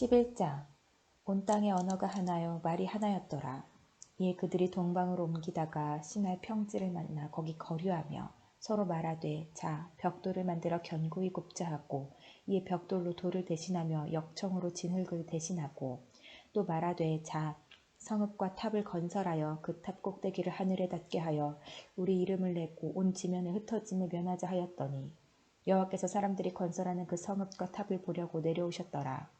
11장 온 땅의 언어가 하나요 말이 하나였더라. 이에 그들이 동방으로 옮기다가 신할 평지를 만나 거기 거류하며 서로 말하되 자 벽돌을 만들어 견고히 굽자 하고 이에 벽돌로 돌을 대신하며 역청으로 진흙을 대신하고 또 말하되 자 성읍과 탑을 건설하여 그 탑 꼭대기를 하늘에 닿게 하여 우리 이름을 내고 온 지면에 흩어짐을 면하자 하였더니 여호와께서 사람들이 건설하는 그 성읍과 탑을 보려고 내려오셨더라.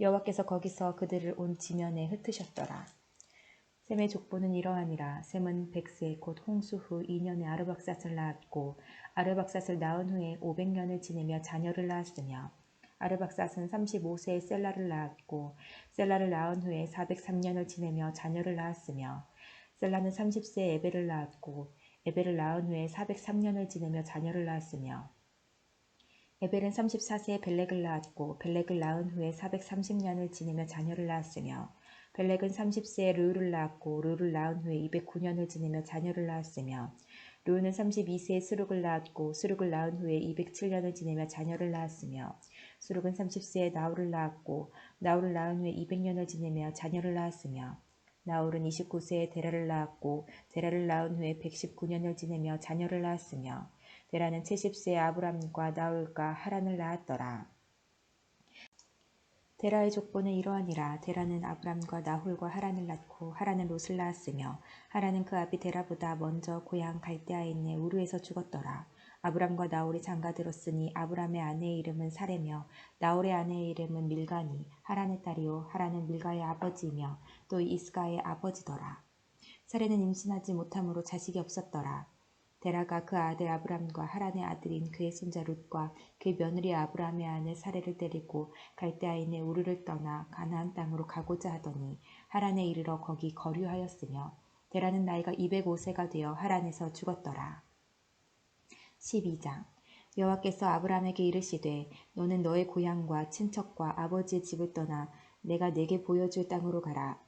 여호와께서 거기서 그들을 온 지면에 흩으셨더라. 셈의 족보는 이러하니라. 셈은 백세 곧 홍수 후 2년에 아르박삿을 낳았고 아르박삿을 낳은 후에 500년을 지내며 자녀를 낳았으며 아르박삿은 35세에 셀라를 낳았고 셀라를 낳은 후에 403년을 지내며 자녀를 낳았으며 셀라는 30세에 에벨을 낳았고 에벨을 낳은 후에 403년을 지내며 자녀를 낳았으며 에벨은 34세에 벨렉을 낳았고 벨렉을 낳은 후에 430년을 지내며 자녀를 낳았으며 벨렉은 30세에 르우를 낳았고 르우를 낳은 후에 209년을 지내며 자녀를 낳았으며 르우는 32세에 스룩을 낳았고 스룩을 낳은 후에 207년을 지내며 자녀를 낳았으며 스룩은 30세에 나울을 낳았고 나울을 낳은 후에 200년을 지내며 자녀를 낳았으며 나울은 29세에 데라를 낳았고 데라를 낳은 후에 119년을 지내며 자녀를 낳았으며 데라는 70세에 아브람과 나울과 하란을 낳았더라. 데라의 족보는 이러하니라. 데라는 아브람과 나홀과 하란을 낳고 하란은 롯을 낳았으며 하란은 그 아비 데라보다 먼저 고향 갈대아에 있는 우르에서 죽었더라. 아브람과 나홀이 장가들었으니 아브람의 아내의 이름은 사레며 나홀의 아내의 이름은 밀가니 하란의 딸이요 하란은 밀가의 아버지이며 또 이스가의 아버지더라. 사레는 임신하지 못함으로 자식이 없었더라. 데라가 그 아들 아브람과 하란의 아들인 그의 손자 룻과 그 며느리 아브람의 아내 사례를 데리고 갈대아인의 우르를 떠나 가나안 땅으로 가고자 하더니 하란에 이르러 거기 거류하였으며 데라는 나이가 205세가 되어 하란에서 죽었더라. 12장 여호와께서 아브람에게 이르시되 너는 너의 고향과 친척과 아버지의 집을 떠나 내가 내게 보여줄 땅으로 가라.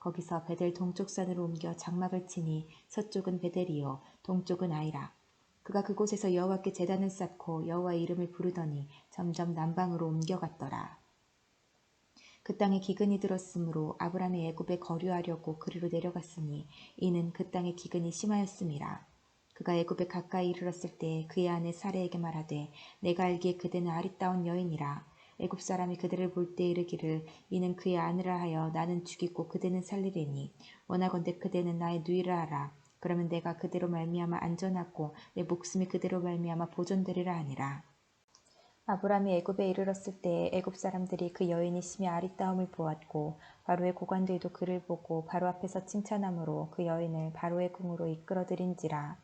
거기서 베델 동쪽 산으로 옮겨 장막을 치니 서쪽은 베델이요 동쪽은 아이라. 그가 그곳에서 여호와께 제단을 쌓고 여호와의 이름을 부르더니 점점 남방으로 옮겨갔더라. 그 땅에 기근이 들었으므로 아브라함이 애굽에 거류하려고 그리로 내려갔으니 이는 그 땅에 기근이 심하였음이라. 그가 애굽에 가까이 이르렀을 때 그의 아내 사례에게 말하되 내가 알기에 그대는 아리따운 여인이라 애굽 사람이 그들을 볼 때 이르기를 이는 그의 아내라 하여 나는 죽이고 그대는 살리리니 원하건대 그대는 나의 누이라 하라. 그러면 내가 그대로 말미암아 안전하고 내 목숨이 그대로 말미암아 보존되리라 하니라 아브람이 애굽에 이르렀을 때 애굽 사람들이 그 여인이 심히 아리따움을 보았고 바로의 고관들도 그를 보고 바로 앞에서 칭찬함으로 그 여인을 바로의 궁으로 이끌어들인지라.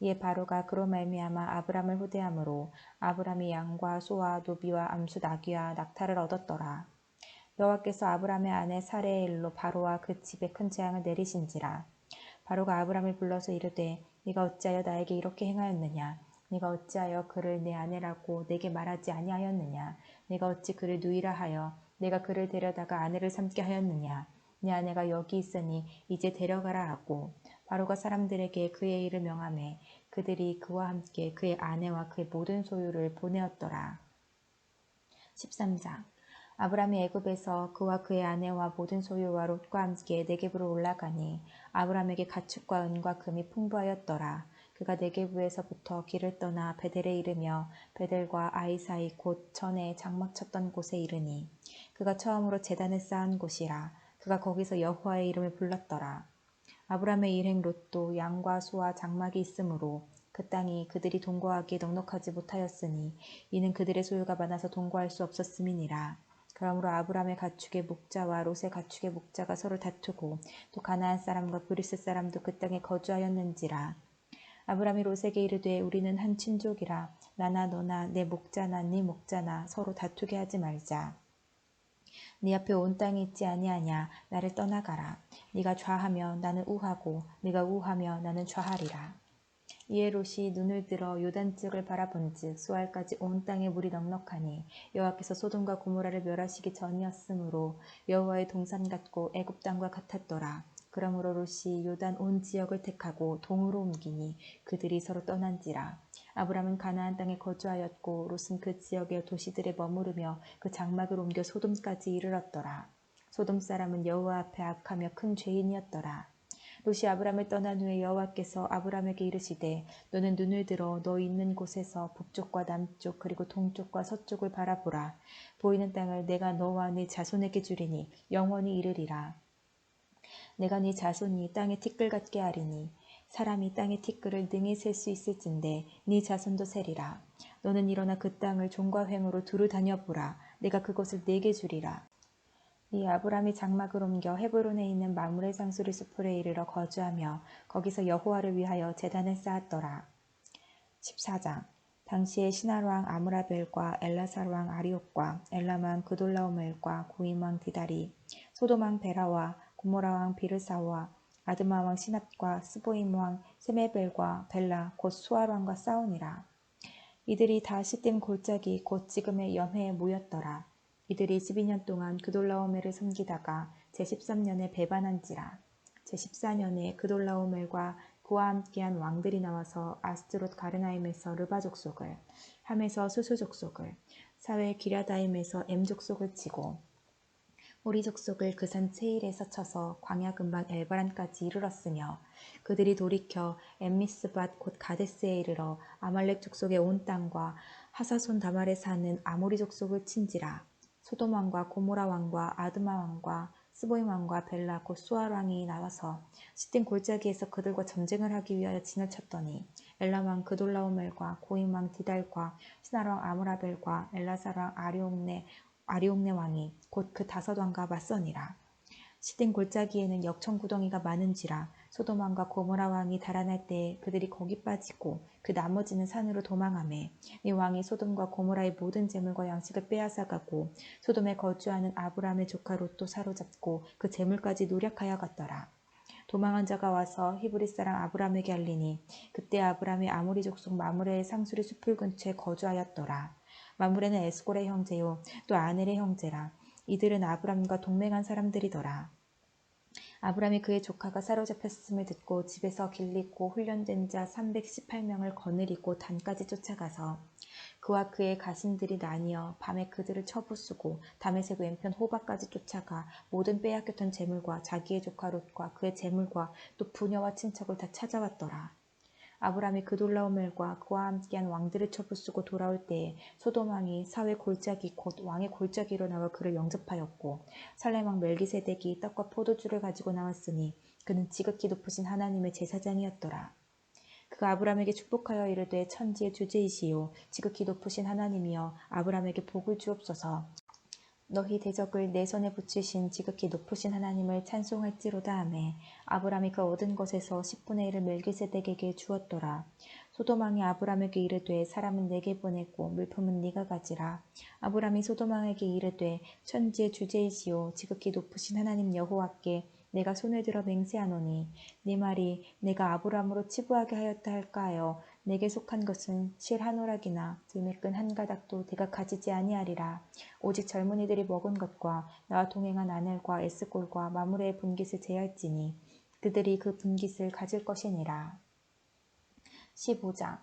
이에 바로가 그로 말미암아 아브람을 후대함으로 아브람이 양과 소와 노비와 암수 나귀와 낙타를 얻었더라. 여호와께서 아브람의 아내 사레의 일로 바로와 그 집에 큰 재앙을 내리신지라. 바로가 아브람을 불러서 이르되 네가 어찌하여 나에게 이렇게 행하였느냐 네가 어찌하여 그를 내 아내라고 내게 말하지 아니하였느냐 네가 어찌 그를 누이라 하여 내가 그를 데려다가 아내를 삼게 하였느냐 네 아내가 여기 있으니 이제 데려가라 하고 바로가 사람들에게 그의 일을 명함에 그들이 그와 함께 그의 아내와 그의 모든 소유를 보내었더라. 13장 아브람이 애굽에서 그와 그의 아내와 모든 소유와 롯과 함께 네겝으로 올라가니 아브람에게 가축과 은과 금이 풍부하였더라. 그가 네게부에서부터 길을 떠나 베델에 이르며 베델과 아이 사이 곧 전에 장막 쳤던 곳에 이르니 그가 처음으로 재단을 쌓은 곳이라 그가 거기서 여호와의 이름을 불렀더라. 아브람의 일행 롯도 양과 소와 장막이 있으므로 그 땅이 그들이 동거하기에 넉넉하지 못하였으니 이는 그들의 소유가 많아서 동거할 수 없었음이니라. 그러므로 아브람의 가축의 목자와 롯의 가축의 목자가 서로 다투고 또 가나안 사람과 브리스 사람도 그 땅에 거주하였는지라. 아브라함이 롯에게 이르되 우리는 한 친족이라 나나 너나 내 목자나 네 목자나 서로 다투게 하지 말자. 네 앞에 온 땅이 있지 아니하냐 나를 떠나가라. 네가 좌하며 나는 우하고 네가 우하며 나는 좌하리라. 이에 롯이 눈을 들어 요단쪽을 바라본즉 수알까지 온 땅에 물이 넉넉하니 여호와께서 소돔과 고모라를 멸하시기 전이었으므로 여호와의 동산 같고 애굽 땅과 같았더라. 그러므로 롯이 요단 온 지역을 택하고 동으로 옮기니 그들이 서로 떠난지라. 아브람은 가나안 땅에 거주하였고 롯은 그 지역의 도시들에 머무르며 그 장막을 옮겨 소돔까지 이르렀더라. 소돔 사람은 여호와 앞에 악하며 큰 죄인이었더라. 롯이 아브람을 떠난 후에 여호와께서 아브람에게 이르시되 너는 눈을 들어 너 있는 곳에서 북쪽과 남쪽 그리고 동쪽과 서쪽을 바라보라. 보이는 땅을 내가 너와 네 자손에게 주리니 영원히 이르리라. 내가 네 자손이 땅의 티끌 같게 하리니 사람이 땅의 티끌을 능히 셀 수 있을진데 네 자손도 세리라. 너는 일어나 그 땅을 종과 횡으로 두루 다녀보라. 내가 그것을 내게 주리라. 이 아브람이 장막을 옮겨 헤브론에 있는 마물의 상수리 숲을에 이르러 거주하며 거기서 여호와를 위하여 재단을 쌓았더라. 14장 당시에 시날 왕 아므라벨과 엘라살 왕 아리옥과 왕 그돌라오멜과 고임 왕 디다리 소돔 왕 베라와 고모라 왕 비르사와 아드마 왕 시납과 스보임 왕 세메벨과 벨라 곧 수알 왕과 싸우니라. 이들이 다 시딤 골짜기 곧 지금의 연회에 모였더라. 이들이 12년 동안 그돌라오멜을 섬기다가 제13년에 배반한지라. 제14년에 그돌라오멜과 그와 함께한 왕들이 나와서 아스트롯 가르나임에서 르바 족속을, 함에서 수수 족속을, 사회 기랴다임에서 엠 족속을 치고 우리 족속을 그산 체일에서 쳐서 광야 근방 엘바란까지 이르렀으며 그들이 돌이켜 엠미스밭 곧 가데스에 이르러 아말렉 족속의 온 땅과 하사손 다말에 사는 아모리 족속을 친지라. 소돔 왕과 고모라 왕과 아드마 왕과 스보임 왕과 벨라 곧 수알 왕이 나와서 시딘 골짜기에서 그들과 전쟁을 하기 위하여 진을 쳤더니 엘람 왕 그돌라오멜과 고임 왕 디달과 시날 왕 아므라벨과 엘라살 왕 아리옥네 아리옥네 왕이 곧 그 다섯 왕과 맞서니라. 시딘 골짜기에는 역청 구덩이가 많은지라 소돔 왕과 고모라 왕이 달아날 때에 그들이 거기 빠지고 그 나머지는 산으로 도망하매 이 왕이 소돔과 고모라의 모든 재물과 양식을 빼앗아가고 소돔에 거주하는 아브라함의 조카 롯도 사로잡고 그 재물까지 노력하여 갔더라. 도망한 자가 와서 히브리 사람 아브라함에게 알리니 그때 아브라함이 아모리 족속 마므레의 상수리 숲을 근처에 거주하였더라. 마무레는 에스골의 형제요 또 아넬의 형제라 이들은 아브람과 동맹한 사람들이더라. 아브람이 그의 조카가 사로잡혔음을 듣고 집에서 길리고 훈련된 자 318명을 거느리고 단까지 쫓아가서 그와 그의 가신들이 나뉘어 밤에 그들을 쳐부수고 담에색 왼편 호박까지 쫓아가 모든 빼앗겼던 재물과 자기의 조카 롯과 그의 재물과 또 부녀와 친척을 다 찾아왔더라. 아브람이 그 돌라오멜과 그와 함께한 왕들을 쳐부수고 돌아올 때에 소돔 왕이 사회 골짜기 곧 왕의 골짜기로 나와 그를 영접하였고 살렘 왕 멜기세덱이 떡과 포도주를 가지고 나왔으니 그는 지극히 높으신 하나님의 제사장이었더라. 그가 아브람에게 축복하여 이르되 천지의 주제이시요 지극히 높으신 하나님이여 아브람에게 복을 주옵소서 너희 대적을 내 손에 붙이신 지극히 높으신 하나님을 찬송할지로다 하매 아브람이 그 얻은 것에서 10분의 1을 멜기세덱에게 주었더라. 소도망이 아브람에게 이르되 사람은 내게 보내고 물품은 네가 가지라. 아브람이 소도망에게 이르되 천지의 주제이시오 지극히 높으신 하나님 여호와께 내가 손을 들어 맹세하노니 네 말이 내가 아브람으로 치부하게 하였다 할까 하여 내게 속한 것은 실 한 오락이나 들매끈 한 가닥도 내가 가지지 아니하리라. 오직 젊은이들이 먹은 것과 나와 동행한 아넬과 에스골과 마무레의 분깃을 제할지니 그들이 그 분깃을 가질 것이니라. 15장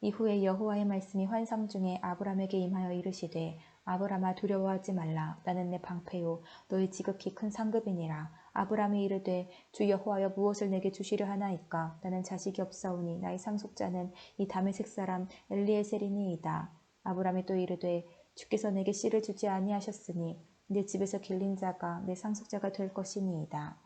이후에 여호와의 말씀이 환상 중에 아브람에게 임하여 이르시되 아브라함아 두려워하지 말라 나는 내 방패요 너희 지극히 큰 상급이니라 아브라함이 이르되 주 여호와여 무엇을 내게 주시려 하나이까? 나는 자식이 없사오니 나의 상속자는 이 다메섹 사람 엘리에셀이니이다. 아브라함이 또 이르되 주께서 내게 씨를 주지 아니하셨으니 내 집에서 길린 자가 내 상속자가 될 것이니이다.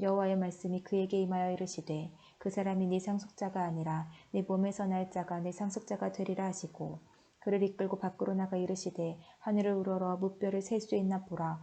여호와의 말씀이 그에게 임하여 이르시되 그 사람이 네 상속자가 아니라 내 몸에서 날 자가 내 상속자가 되리라 하시고 그를 이끌고 밖으로 나가 이르시되 하늘을 우러러 무뼈를 셀 수 있나 보라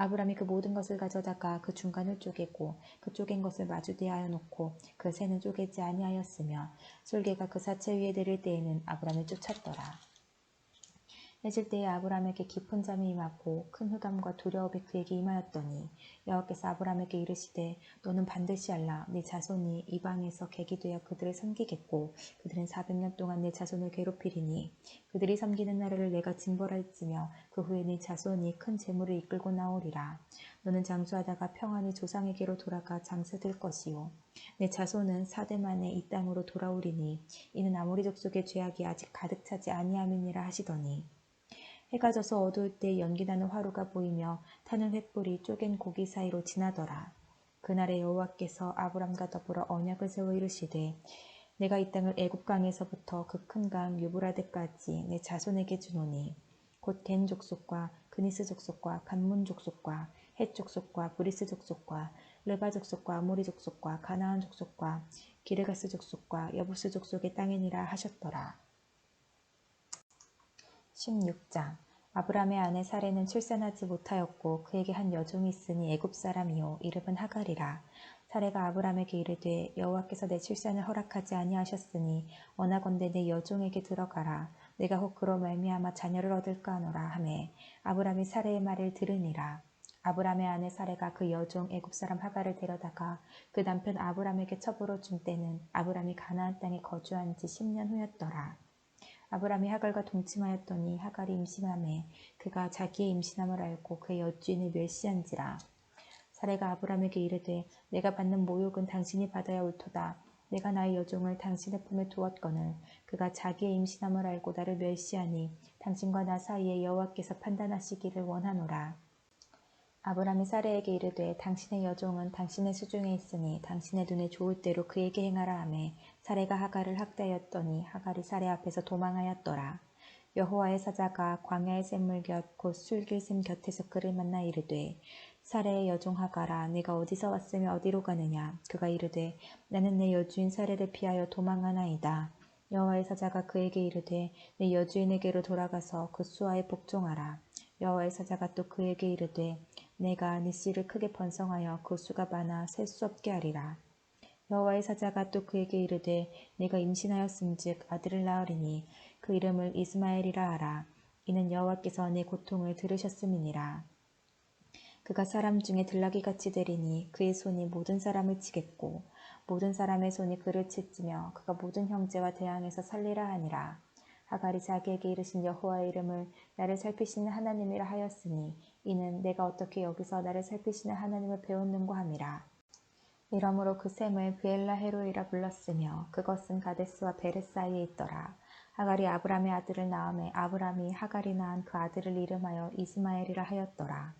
아브람이 그 모든 것을 가져다가 그 중간을 쪼개고 그 쪼갠 것을 마주 대하여 놓고 그 새는 쪼개지 아니하였으며 솔개가 그 사체 위에 내릴 때에는 아브람을 쫓았더라. 해질 때에 아브람에게 깊은 잠이 임하고 큰 흑암과 두려움이 그에게 임하였더니 여호와께서 아브람에게 이르시되 너는 반드시 알라 네 자손이 이방에서 객이 되어 그들을 섬기겠고 그들은 400년 동안 내 자손을 괴롭히리니 그들이 섬기는 나라를 내가 징벌할지며 그 후에 네 자손이 큰 재물을 이끌고 나오리라. 너는 장수하다가 평안히 조상에게로 돌아가 장사될 것이요. 내 자손은 사대 만에 이 땅으로 돌아오리니 이는 아모리 족 속의 죄악이 아직 가득 차지 아니함이니라 하시더니. 해가 져서 어두울 때 연기나는 화루가 보이며 타는 횃불이 쪼갠 고기 사이로 지나더라. 그날에 여호와께서 아브람과 더불어 언약을 세워 이르시되 내가 이 땅을 애굽 강에서부터 그 큰 강 유브라데까지 내 자손에게 주노니 곧 겐 족속과 그니스 족속과 간문 족속과 헷 족속과 브리스 족속과 르바 족속과 아모리 족속과 가나안 족속과 기르가스 족속과 여부스 족속의 땅이니라 하셨더라. 16장. 아브람의 아내 사례는 출산하지 못하였고 그에게 한 여종이 있으니 애굽 사람이요. 이름은 하갈이라. 사례가 아브람에게 이르되 여호와께서 내 출산을 허락하지 아니하셨으니 원하건대 내 여종에게 들어가라 내가 혹 그로 말미암아 자녀를 얻을까 하노라 하매 아브람이 사례의 말을 들으니라 아브람의 아내 사례가 그 여종 애굽 사람 하갈을 데려다가 그 남편 아브람에게 첩으로 준 때는 아브람이 가나안 땅에 거주한 지 10년 후였더라. 아브람이 하갈과 동침하였더니 하갈이 임신함에 그가 자기의 임신함을 알고 그의 여주인을 멸시한지라. 사례가 아브람에게 이르되 내가 받는 모욕은 당신이 받아야 옳도다. 내가 나의 여종을 당신의 품에 두었거늘 그가 자기의 임신함을 알고 나를 멸시하니 당신과 나 사이에 여호와께서 판단하시기를 원하노라. 아브람이 사례에게 이르되 당신의 여종은 당신의 수중에 있으니 당신의 눈에 좋을 대로 그에게 행하라 하매 사례가 하갈을 학대하였더니 하갈이 사례 앞에서 도망하였더라. 여호와의 사자가 광야의 샘물 곁 곧 술길샘 곁에서 그를 만나 이르되 사례의 여종 하가라 네가 어디서 왔으며 어디로 가느냐 그가 이르되 나는 내 여주인 사례를 피하여 도망하나이다. 여호와의 사자가 그에게 이르되 내 여주인에게로 돌아가서 그 수하에 복종하라. 여호와의 사자가 또 그에게 이르되 내가 네 씨를 크게 번성하여 그 수가 많아 셀 수 없게 하리라. 여호와의 사자가 또 그에게 이르되 내가 임신하였음즉 아들을 낳으리니 그 이름을 이스마엘이라 하라. 이는 여호와께서 내 고통을 들으셨음이니라. 그가 사람 중에 들나귀같이 되리니 그의 손이 모든 사람을 치겠고 모든 사람의 손이 그를 치지며 그가 모든 형제와 대항해서 살리라 하니라. 하갈이 자기에게 이르신 여호와의 이름을 나를 살피시는 하나님이라 하였으니 이는 내가 어떻게 여기서 나를 살피시는 하나님을 배웠는고 함이라. 이러므로 그 샘을 브엘라 헤로이라 불렀으며 그것은 가데스와 베레 사이에 있더라. 하갈이 아브람의 아들을 낳음에 아브람이 하갈이 낳은 그 아들을 이름하여 이스마엘이라 하였더라.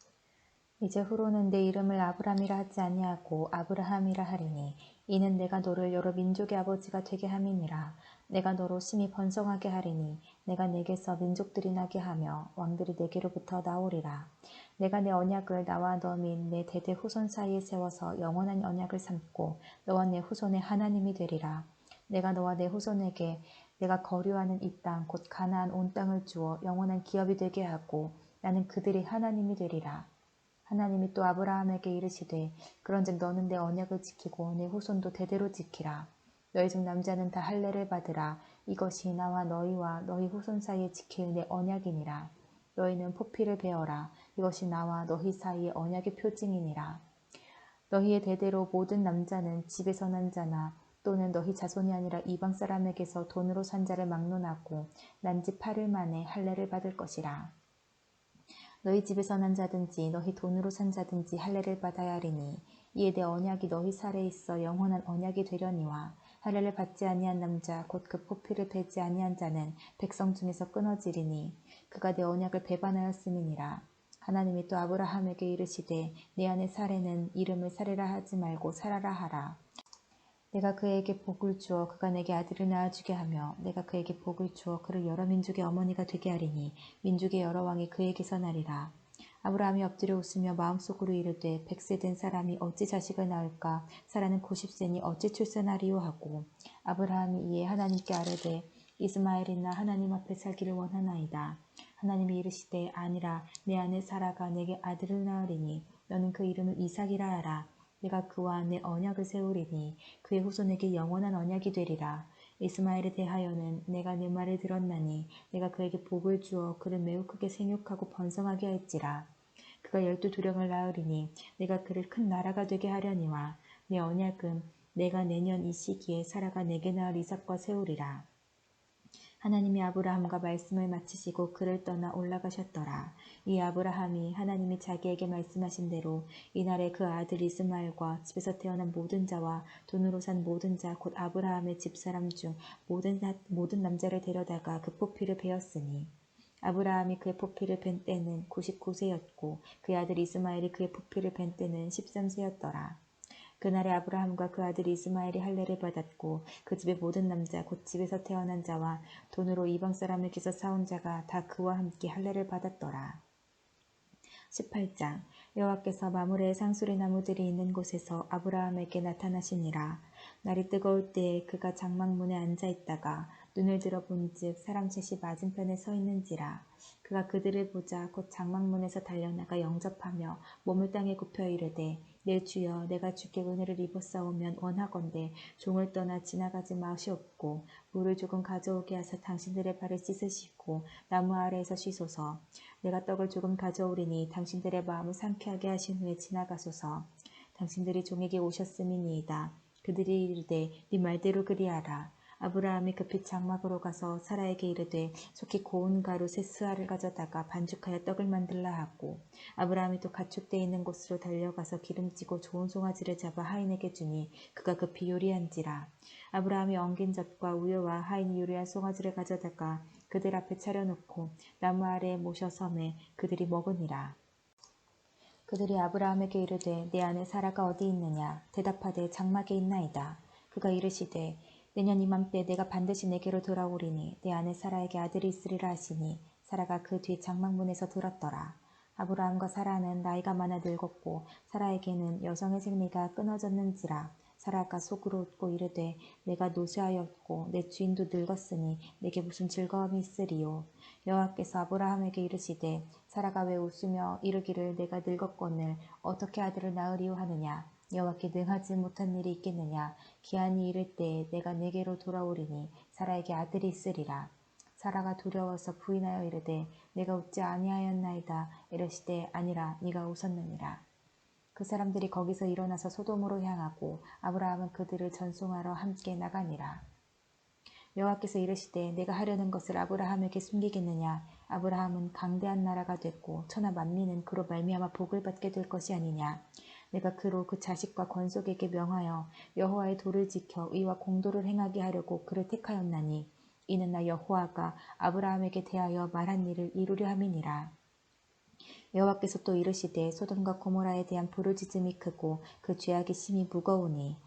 이제 후로는 내 이름을 아브람이라 하지 아니하고 아브라함이라 하리니 이는 내가 너를 여러 민족의 아버지가 되게 함이니라 내가 너로 심히 번성하게 하리니 내가 내게서 민족들이 나게 하며 왕들이 내게로부터 나오리라 내가 내 언약을 나와 너 및 내 대대 후손 사이에 세워서 영원한 언약을 삼고 너와 내 후손의 하나님이 되리라. 내가 너와 내 후손에게 내가 거류하는 이 땅 곧 가나안 온 땅을 주어 영원한 기업이 되게 하고 나는 그들의 하나님이 되리라. 하나님이 또 아브라함에게 이르시되 그런즉 너는 내 언약을 지키고 내 후손도 대대로 지키라. 너희 중 남자는 다 할례를 받으라. 이것이 나와 너희와 너희 후손 사이에 지킬 내 언약이니라. 너희는 포피를 베어라. 이것이 나와 너희 사이의 언약의 표징이니라. 너희의 대대로 모든 남자는 집에서 난 자나 또는 너희 자손이 아니라 이방 사람에게서 돈으로 산 자를 막론하고 난 지 8일 만에 할례를 받을 것이라. 너희 집에서 난 자든지 너희 돈으로 산 자든지 할례를 받아야 하리니 이에 내 언약이 너희 살에 있어 영원한 언약이 되려니와 할례를 받지 아니한 남자 곧 그 포피를 베지 아니한 자는 백성 중에서 끊어지리니 그가 내 언약을 배반하였음이니라. 하나님이 또 아브라함에게 이르시되 내 안에 사례는 이름을 사례라 하지 말고 살아라 하라 내가 그에게 복을 주어 그가 내게 아들을 낳아주게 하며 내가 그에게 복을 주어 그를 여러 민족의 어머니가 되게 하리니 민족의 여러 왕이 그에게서 나리라 아브라함이 엎드려 웃으며 마음속으로 이르되 백세 된 사람이 어찌 자식을 낳을까 사라는 고십세니 어찌 출산하리요 하고 아브라함이 이에 하나님께 아뢰되 이스마엘이나 하나님 앞에 살기를 원하나이다. 하나님이 이르시되 아니라 내 아내 사라가 내게 아들을 낳으리니 너는 그 이름을 이삭이라 하라. 내가 그와 내 언약을 세우리니 그의 후손에게 영원한 언약이 되리라. 이스마엘에 대하여는 내가 내 말을 들었나니 내가 그에게 복을 주어 그를 매우 크게 생육하고 번성하게 할지라. 그가 열두 두령을 낳으리니 내가 그를 큰 나라가 되게 하려니와 내 언약은 내가 내년 이 시기에 사라가 내게 낳을 이삭과 세우리라. 하나님이 아브라함과 말씀을 마치시고 그를 떠나 올라가셨더라. 이 아브라함이 하나님이 자기에게 말씀하신 대로 이날에 그 아들 이스마엘과 집에서 태어난 모든 자와 돈으로 산 모든 자 곧 아브라함의 집사람 중 모든, 모든 남자를 데려다가 그 포피를 베었으니 아브라함이 그의 포피를 벤 때는 99세였고 그의 아들 이스마엘이 그의 포피를 벤 때는 13세였더라. 그날에 아브라함과 그 아들 이스마엘이 할례를 받았고 그 집의 모든 남자 곧 집에서 태어난 자와 돈으로 이방 사람에게서 사온 자가 다 그와 함께 할례를 받았더라. 18장 여호와께서 마물의 상수리 나무들이 있는 곳에서 아브라함에게 나타나시니라. 날이 뜨거울 때에 그가 장막문에 앉아 있다가 눈을 들어 본즉 사람 셋이 맞은편에 서 있는지라 그가 그들을 보자 곧 장막문에서 달려나가 영접하며 몸을 땅에 굽혀 이르되 내 주여 내가 주께 은혜를 입었사오면 원하건대 종을 떠나 지나가지 마시옵고 물을 조금 가져오게 하사 당신들의 발을 씻으시고 나무 아래에서 쉬소서 내가 떡을 조금 가져오리니 당신들의 마음을 상쾌하게 하신 후에 지나가소서. 당신들이 종에게 오셨음이니이다. 그들이 이르되 네 말대로 그리하라 아브라함이 급히 장막으로 가서 사라에게 이르되 속히 고운 가루 세 스아를 가져다가 반죽하여 떡을 만들라 하고 아브라함이 또 가축대 있는 곳으로 달려가서 기름지고 좋은 송아지를 잡아 하인에게 주니 그가 급히 요리한지라. 아브라함이 엉긴 젖과 우유와 하인이 요리한 송아지를 가져다가 그들 앞에 차려놓고 나무 아래에 모셔 섬에 그들이 먹으니라. 그들이 아브라함에게 이르되 내 아내 사라가 어디 있느냐? 대답하되 장막에 있나이다. 그가 이르시되 내년 이맘때 내가 반드시 내게로 돌아오리니 내 아내 사라에게 아들이 있으리라 하시니 사라가 그 뒤 장막문에서 들었더라. 아브라함과 사라는 나이가 많아 늙었고 사라에게는 여성의 생리가 끊어졌는지라 사라가 속으로 웃고 이르되 내가 노쇠하였고 내 주인도 늙었으니 내게 무슨 즐거움이 있으리요 여호와께서 아브라함에게 이르시되 사라가 왜 웃으며 이르기를 내가 늙었거늘 어떻게 아들을 낳으리요 하느냐 여호와께 능하지 못한 일이 있겠느냐? 기한이 이를 때에 내가 내게로 돌아오리니 사라에게 아들이 있으리라. 사라가 두려워서 부인하여 이르되 내가 웃지 아니하였나이다. 이르시되 아니라 네가 웃었느니라. 그 사람들이 거기서 일어나서 소돔으로 향하고 아브라함은 그들을 전송하러 함께 나가니라. 여호와께서 이르시되 내가 하려는 것을 아브라함에게 숨기겠느냐? 아브라함은 강대한 나라가 됐고 천하 만민은 그로 말미암아 복을 받게 될 것이 아니냐 내가 그로 그 자식과 권속에게 명하여 여호와의 도를 지켜 의와 공도를 행하게 하려고 그를 택하였나니 이는 나 여호와가 아브라함에게 대하여 말한 일을 이루려 함이니라. 여호와께서 또 이르시되 소돔과 고모라에 대한 부르짖음이 크고 그 죄악의 심이 무거우니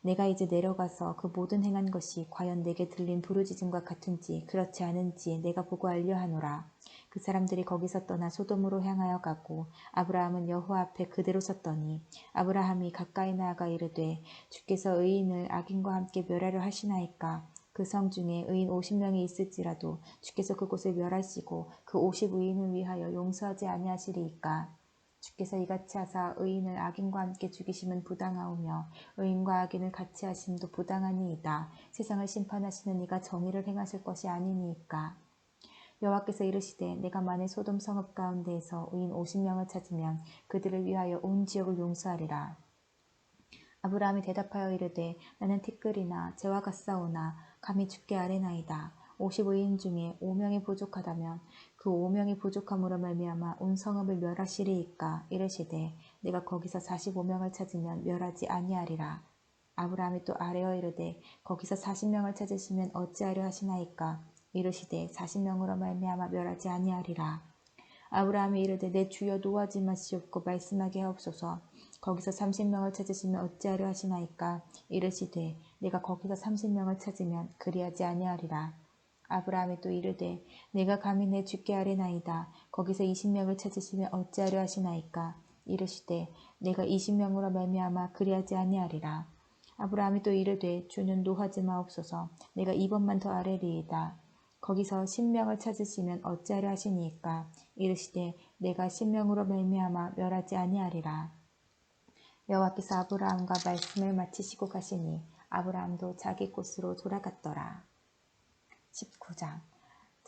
내가 이제 내려가서 그 모든 행한 것이 과연 내게 들린 부르짖음과 같은지 그렇지 않은지 내가 보고 알려 하노라. 그 사람들이 거기서 떠나 소돔으로 향하여 가고 아브라함은 여호와 앞에 그대로 섰더니 아브라함이 가까이 나아가 이르되 주께서 의인을 악인과 함께 멸하려 하시나이까 그 성 중에 의인 50명이 있을지라도 주께서 그곳을 멸하시고 그 50의인을 위하여 용서하지 아니하시리이까 주께서 이같이 하사 의인을 악인과 함께 죽이심은 부당하오며 의인과 악인을 같이 하심도 부당하니이다. 세상을 심판하시는 이가 정의를 행하실 것이 아니니이까. 여호와께서 이르시되 내가 만일 소돔 성읍 가운데에서 의인 50명을 찾으면 그들을 위하여 온 지역을 용서하리라. 아브라함이 대답하여 이르되 나는 티끌이나 재와 같사오나 감히 죽게 아뢰나이다. 55인 중에 5명이 부족하다면 그 5명이 부족함으로 말미암아 온 성읍을 멸하시리이까 이르시되 내가 거기서 45명을 찾으면 멸하지 아니하리라. 아브라함이 또 아뢰어 이르되 거기서 40명을 찾으시면 어찌하려 하시나이까 이르시되 40명으로 말미암아 멸하지 아니하리라. 아브라함이 이르되 내 주여 노하지 마시옵고 말씀하게 하옵소서. 거기서 30명을 찾으시면 어찌하려 하시나이까 이르시되 내가 거기서 30명을 찾으면 그리하지 아니하리라. 아브라함이 또 이르되 내가 감히 내 주께 아뢰나이다. 거기서 20명을 찾으시면 어찌하려 하시나이까 이르시되 내가 20명으로 말미암아 그리하지 아니하리라. 아브라함이 또 이르되 주는 노하지 마옵소서. 내가 이번만 더 아뢰리이다. 거기서 10명을 찾으시면 어찌하려 하시니까 이르시되 내가 10명으로 말미암아 멸하지 아니하리라. 여호와께서 아브라함과 말씀을 마치시고 가시니 아브라함도 자기 곳으로 돌아갔더라. 19장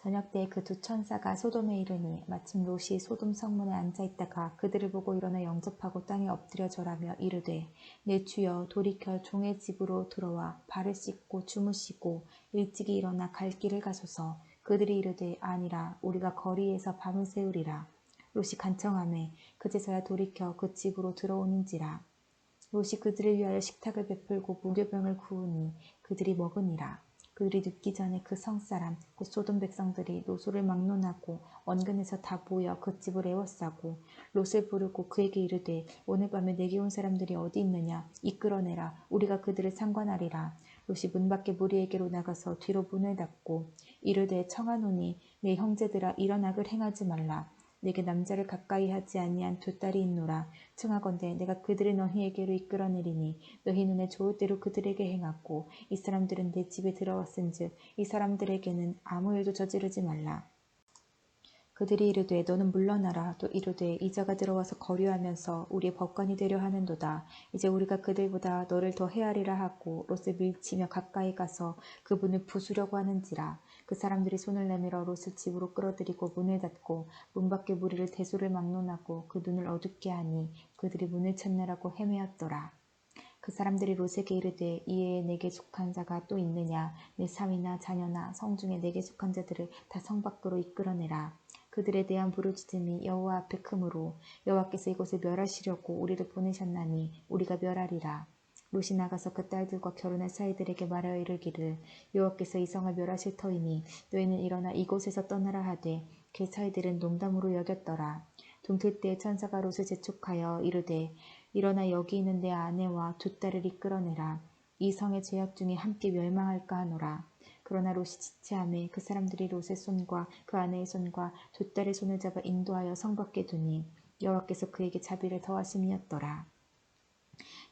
저녁 때그두 천사가 소돔에 이르니 마침 롯이 소돔 성문에 앉아 있다가 그들을 보고 일어나 영접하고 땅에 엎드려 절하며 이르되 내 주여 돌이켜 종의 집으로 들어와 발을 씻고 주무시고 일찍이 일어나 갈 길을 가소서 그들이 이르되 아니라 우리가 거리에서 밤을 새우리라 롯이 간청함에 그제서야 돌이켜 그 집으로 들어오는지라. 롯이 그들을 위하여 식탁을 베풀고 무교병을 구우니 그들이 먹으니라. 그들이 눕기 전에 그 성사람 곧 소돔 백성들이 노소를 막론하고 원근에서 다 모여 그 집을 에워싸고 롯을 부르고 그에게 이르되 오늘 밤에 내게 온 사람들이 어디 있느냐? 이끌어내라. 우리가 그들을 상관하리라. 롯이 문 밖에 무리에게로 나가서 뒤로 문을 닫고 이르되 청하노니 내 형제들아 악을 행하지 말라 내게 남자를 가까이 하지 아니한 두 딸이 있노라. 청하건대 내가 그들을 너희에게로 이끌어내리니 너희 눈에 좋을 대로 그들에게 행하고 이 사람들은 내 집에 들어왔은즉 이 사람들에게는 아무 일도 저지르지 말라. 그들이 이르되 너는 물러나라 또 이르되 이자가 들어와서 거류하면서 우리의 법관이 되려 하는도다 이제 우리가 그들보다 너를 더 헤아리라 하고 롯을 밀치며 가까이 가서 그분을 부수려고 하는지라 그 사람들이 손을 내밀어 롯을 집으로 끌어들이고 문을 닫고 문 밖에 무리를 대소를 막론하고 그 눈을 어둡게 하니 그들이 문을 찾느라고 헤매었더라. 그 사람들이 롯에게 이르되 이에 내게 속한 자가 또 있느냐 내 사위나 자녀나 성 중에 내게 속한 자들을 다 성 밖으로 이끌어내라. 그들에 대한 부르짖음이 여호와 앞에 크므로 여호와께서 이곳을 멸하시려고 우리를 보내셨나니 우리가 멸하리라. 롯이 나가서 그 딸들과 결혼할 사이들에게 말하여 이르기를 여호와께서 이 성을 멸하실 터이니 너희는 일어나 이곳에서 떠나라 하되 그 사이들은 농담으로 여겼더라. 동틀 때 천사가 롯을 재촉하여 이르되 일어나 여기 있는 내 아내와 두 딸을 이끌어내라. 이 성의 죄악 중에 함께 멸망할까 하노라. 그러나 롯이 지체함에 그 사람들이 롯의 손과 그 아내의 손과 두 딸의 손을 잡아 인도하여 성 밖에 두니 여호와께서 그에게 자비를 더하심이었더라.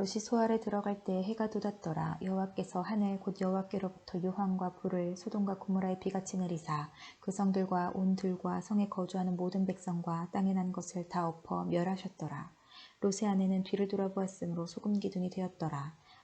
롯이 소알에 들어갈 때 해가 돋았더라. 여호와께서 하늘 곧 여호와께로부터 유황과 불을 소돔과 고모라에 비같이 내리사 그 성들과 온 들과 성에 거주하는 모든 백성과 땅에 난 것을 다 엎어 멸하셨더라. 롯의 아내는 뒤를 돌아보았으므로 소금 기둥이 되었더라.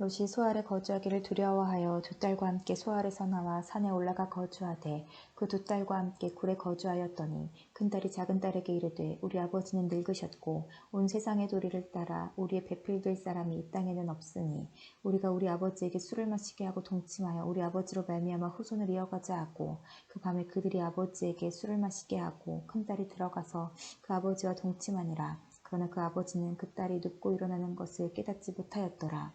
롯이 소알에 거주하기를 두려워하여 두 딸과 함께 소알에서 나와 산에 올라가 거주하되 그 두 딸과 함께 굴에 거주하였더니 큰 딸이 작은 딸에게 이르되 우리 아버지는 늙으셨고 온 세상의 도리를 따라 우리의 배필될 사람이 이 땅에는 없으니 우리가 우리 아버지에게 술을 마시게 하고 동침하여 우리 아버지로 말미암아 후손을 이어가자 하고 그 밤에 그들이 아버지에게 술을 마시게 하고 큰 딸이 들어가서 그 아버지와 동침하니라 그러나 그 아버지는 그 딸이 눕고 일어나는 것을 깨닫지 못하였더라.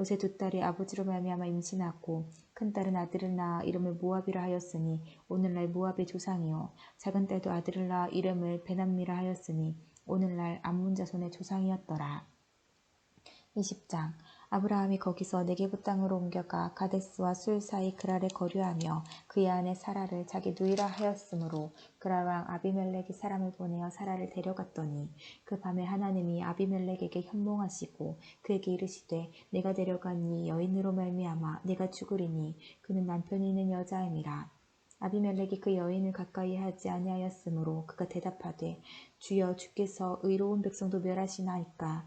요새 두 딸이 아버지로 말미암아 임신하고 큰 딸은 아들을 낳아 이름을 모압이라 하였으니 오늘날 모압의 조상이요 작은 딸도 아들을 낳아 이름을 베남미라 하였으니 오늘날 암문 자손의 조상이었더라. 20장 아브라함이 거기서 네게부 땅으로 옮겨가 가데스와 술 사이 그랄에 거류하며 그의 아내 사라를 자기 누이라 하였으므로 그랄 왕 아비멜렉이 사람을 보내어 사라를 데려갔더니 그 밤에 하나님이 아비멜렉에게 현몽하시고 그에게 이르시되 내가 데려간 이 여인으로 말미암아 내가 죽으리니 그는 남편이 있는 여자임이라. 아비멜렉이 그 여인을 가까이 하지 아니하였으므로 그가 대답하되 주여 주께서 의로운 백성도 멸하시나이까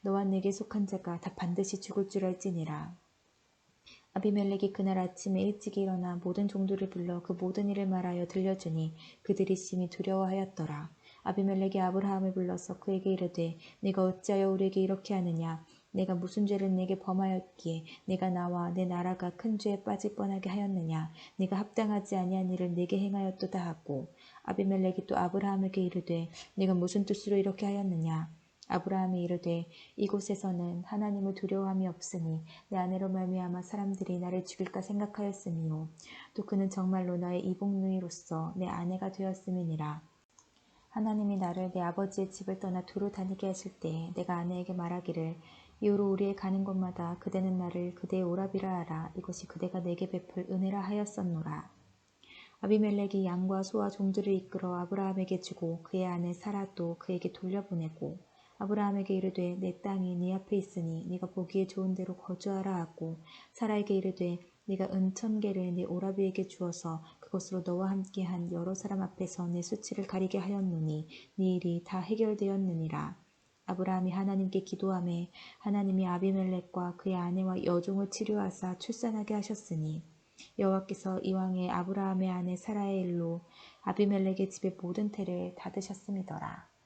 너와 내게 속한 자가 다 반드시 죽을 줄 알지니라. 아비멜렉이 그날 아침에 일찍 일어나 모든 종들을 불러 그 모든 일을 말하여 들려주니 그들이 심히 두려워하였더라. 아비멜렉이 아브라함을 불러서 그에게 이르되 네가 어찌하여 우리에게 이렇게 하느냐 내가 무슨 죄를 내게 범하였기에 내가 나와 내 나라가 큰 죄에 빠질 뻔하게 하였느냐 네가 합당하지 아니한 일을 내게 행하였도다 하고 아비멜렉이 또 아브라함에게 이르되 네가 무슨 뜻으로 이렇게 하였느냐 아브라함이 이르되 이곳에서는 하나님을 두려워함이 없으니 내 아내로 말미암아 사람들이 나를 죽일까 생각하였으니요. 또 그는 정말로 나의 이복누이로서 내 아내가 되었음이니라. 하나님이 나를 내 아버지의 집을 떠나 두루 다니게 하실 때 내가 아내에게 말하기를 이후로 우리의 가는 곳마다 그대는 나를 그대의 오랍이라 하라. 이것이 그대가 내게 베풀 은혜라 하였었노라. 아비멜렉이 양과 소와 종들을 이끌어 아브라함에게 주고 그의 아내 사라도 그에게 돌려보내고 아브라함에게 이르되 내 땅이 네 앞에 있으니 네가 보기에 좋은 대로 거주하라 하고 사라에게 이르되 네가 은천 개를 네 오라비에게 주어서 그것으로 너와 함께한 여러 사람 앞에서 내 수치를 가리게 하였노니 네 일이 다 해결되었느니라. 아브라함이 하나님께 기도함에 하나님이 아비멜렉과 그의 아내와 여종을 치료하사 출산하게 하셨으니 여호와께서 이왕에 아브라함의 아내 사라의 일로 아비멜렉의 집의 모든 태를 닫으셨음이더라.